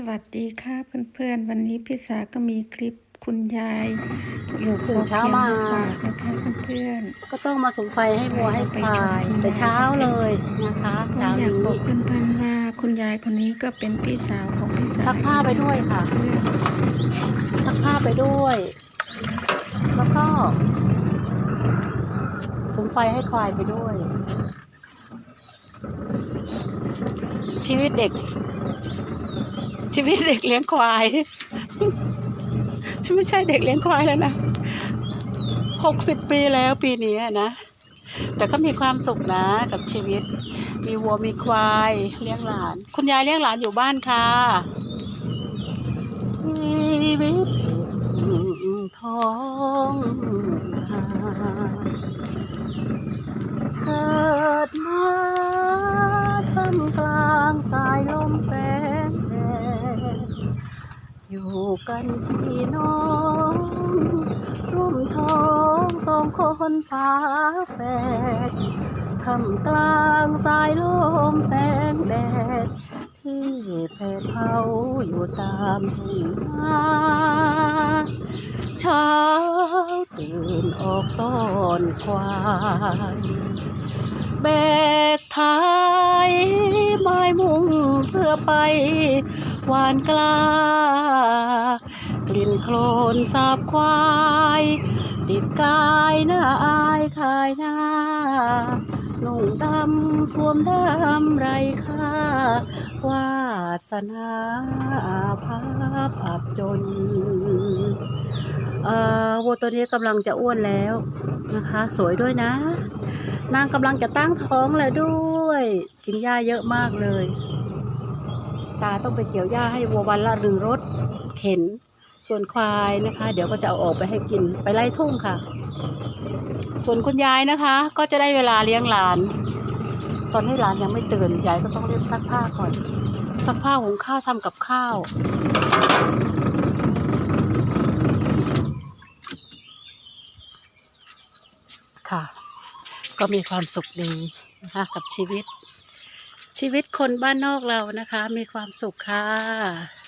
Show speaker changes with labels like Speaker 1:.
Speaker 1: สวัสดีค่ะเพื่อนๆ วันนี้พี่สาก็มีคลิปคุณยายอยู่พ
Speaker 2: ตื่
Speaker 1: อนเพี
Speaker 2: เช้าย
Speaker 1: ง
Speaker 2: มา
Speaker 1: มาฝากนะคะเพื่อน
Speaker 2: ก็ต้องมาสุมไฟให้วัวให้ควายแต่เช้าเลยนะคะ
Speaker 1: ๆก็
Speaker 2: เช้า
Speaker 1: อยาก
Speaker 2: นี้
Speaker 1: บอกเพื่อนๆว่าคุณยายคนนี้ก็เป็นพี่สาวของพี่สา
Speaker 2: ซักผ้าไปด้วยค่ะ
Speaker 1: เพื่อน
Speaker 2: ซักผ้าไปด้วย แล้วก็สุมไฟให้ควายไปด้วย ชีวิตเด็ก ชีวิตเด็กเลี้ยงควาย ฉันไม่ใช่เด็กเลี้ยงควายแล้วนะหกสิบปีแล้วปีนี้นะ แต่ก็มีความสุขนะกับชีวิต มีวัวมีควายเลี้ยงหลาน คุณยายเลี้ยงหลานอยู่บ้านค่ะ อยู่กันพี่น้องร่วมท้องสองคนฟ้าแฝดทำกลางสายลมแสงแดด ที่แผดเผาอยู่ตามทุ่งนาเช้าตื่นออกต้อนควายแบกท้ายไม้มุงเพื่อไป หวานกล้ากลิ่นโคลนสาบควาย ติดกายหน้าอายขายหน้านุ่งดำสวมดำไรค่าวาสนาภาพอับจน เอ่อวัวตัวนี้กำลังจะอ้วนแล้วนะคะ สวยด้วยนะ นางกำลังจะตั้งท้องแล้วด้วย กินหญ้าเยอะมากเลยาต้องไปเกี่ยวหญ้าให้วัววันละหนึ่งรถเข็น ส่วนควายนะคะ เดี๋ยวก็จะเอาออกไปให้กินไปไล่ทุ่งค่ะ ส่วนคุณยายนะคะ ก็จะได้เวลาเลี้ยงหลาน ตอนนี้หลานยังไม่ตื่นยายก็ต้องเรียบซักผ้าก่อนซักผ้าหุงข้าวทำกับข้าวค่ะ ก็มีความสุขดีนะคะกับชีวิต ชีวิตคนบ้านนอกเรานะคะ มีความสุขค่ะ